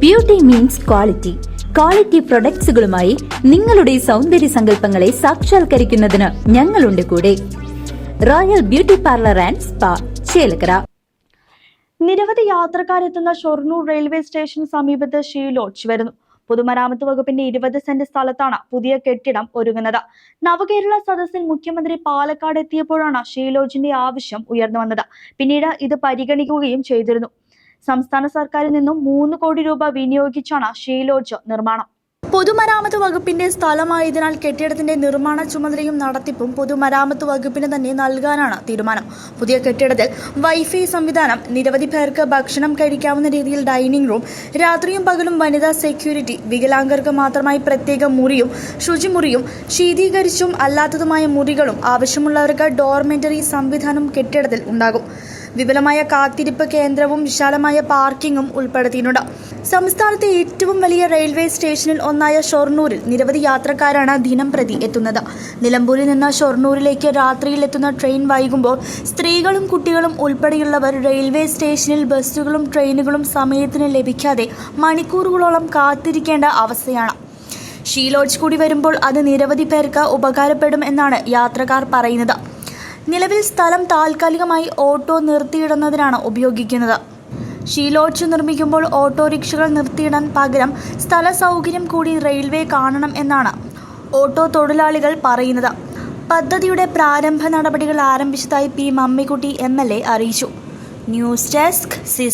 Beauty means quality quality പ്രൊഡക്ട്സുകളുമായി നിങ്ങളുടെ സൗന്ദര്യ സങ്കല്പങ്ങളെ സാക്ഷാത്കരിക്കുന്നതിന് ഞങ്ങളുണ്ട് കൂടെ. Royal beauty parlour and spa Chelakkara. നിരവധി യാത്രക്കാരെത്തുന്ന ഷൊർണൂർ റെയിൽവേ സ്റ്റേഷൻ സമീപത്ത് ഷീ ലോഡ്ജ് വരുന്നു. പൊതുമരാമത്ത് വകുപ്പിന്റെ ഇരുപത് സെന്റ് സ്ഥലത്താണ് പുതിയ കെട്ടിടം ഒരുങ്ങുന്നത്. നവകേരള സദസ്സിൽ മുഖ്യമന്ത്രി പാലക്കാട് എത്തിയപ്പോഴാണ് ഷീ ലോഡ്ജിന്റെ ആവശ്യം ഉയർന്നു വന്നത്. പിന്നീട് ഇത് പരിഗണിക്കുകയും ചെയ്തിരുന്നു. സംസ്ഥാന സർക്കാരിൽ നിന്നും മൂന്ന് കോടി രൂപ വിനിയോഗിച്ചാണ് ഷീലോജ് നിർമ്മാണം. പൊതുമരാമത്ത് വകുപ്പിന്റെ സ്ഥലമായതിനാൽ കെട്ടിടത്തിന്റെ നിർമ്മാണ ചുമതലയും നടത്തിപ്പും പൊതുമരാമത്ത് വകുപ്പിന് തന്നെ നൽകാനാണ് തീരുമാനം. പുതിയ കെട്ടിടത്തിൽ വൈഫൈ സംവിധാനം നിരവധി പേർക്ക് ഭക്ഷണം കഴിക്കാവുന്ന രീതിയിൽ ഡൈനിങ് റൂം രാത്രിയും പകലും വനിതാ സെക്യൂരിറ്റി വികലാംഗർക്ക് മാത്രമായി പ്രത്യേക മുറിയും ശുചിമുറിയും ശീതീകരിച്ചും അല്ലാത്തതുമായ മുറികളും ആവശ്യമുള്ളവർക്ക് ഡോർമെന്ററി സംവിധാനം കെട്ടിടത്തിൽ ഉണ്ടാകും. വിപുലമായ കാത്തിരിപ്പ് കേന്ദ്രവും വിശാലമായ പാർക്കിംഗും ഉൾപ്പെടുത്തിയിട്ടുണ്ട്. സംസ്ഥാനത്തെ ഏറ്റവും വലിയ റെയിൽവേ സ്റ്റേഷനിൽ ഒന്നായ ഷൊർണൂരിൽ നിരവധി യാത്രക്കാരാണ് ദിനം പ്രതി എത്തുന്നത്. നിലമ്പൂരിൽ നിന്ന് ഷൊർണൂരിലേക്ക് രാത്രിയിൽ എത്തുന്ന ട്രെയിൻ വൈകുമ്പോൾ സ്ത്രീകളും കുട്ടികളും ഉൾപ്പെടെയുള്ളവർ റെയിൽവേ സ്റ്റേഷനിൽ ബസ്സുകളും ട്രെയിനുകളും സമയത്തിന് ലഭിക്കാതെ മണിക്കൂറുകളോളം കാത്തിരിക്കേണ്ട അവസ്ഥയാണ്. ഷീ ലോഡ്ജ് കൂടി വരുമ്പോൾ അത് നിരവധി പേർക്ക് ഉപകാരപ്പെടും എന്നാണ് യാത്രക്കാർ പറയുന്നത്. നിലവിൽ സ്ഥലം താൽക്കാലികമായി ഓട്ടോ നിർത്തിയിടുന്നതിനാണ് ഉപയോഗിക്കുന്നത്. ഷീ ലോഡ്ജ് നിർമ്മിക്കുമ്പോൾ ഓട്ടോറിക്ഷകൾ നിർത്തിയിടാൻ പകരം സ്ഥല സൗകര്യം കൂടി റെയിൽവേ കാണണം എന്നാണ് ഓട്ടോ തൊഴിലാളികൾ പറയുന്നത്. പദ്ധതിയുടെ പ്രാരംഭ നടപടികൾ ആരംഭിച്ചതായി P Mammikutty M L A അറിയിച്ചു. News desk C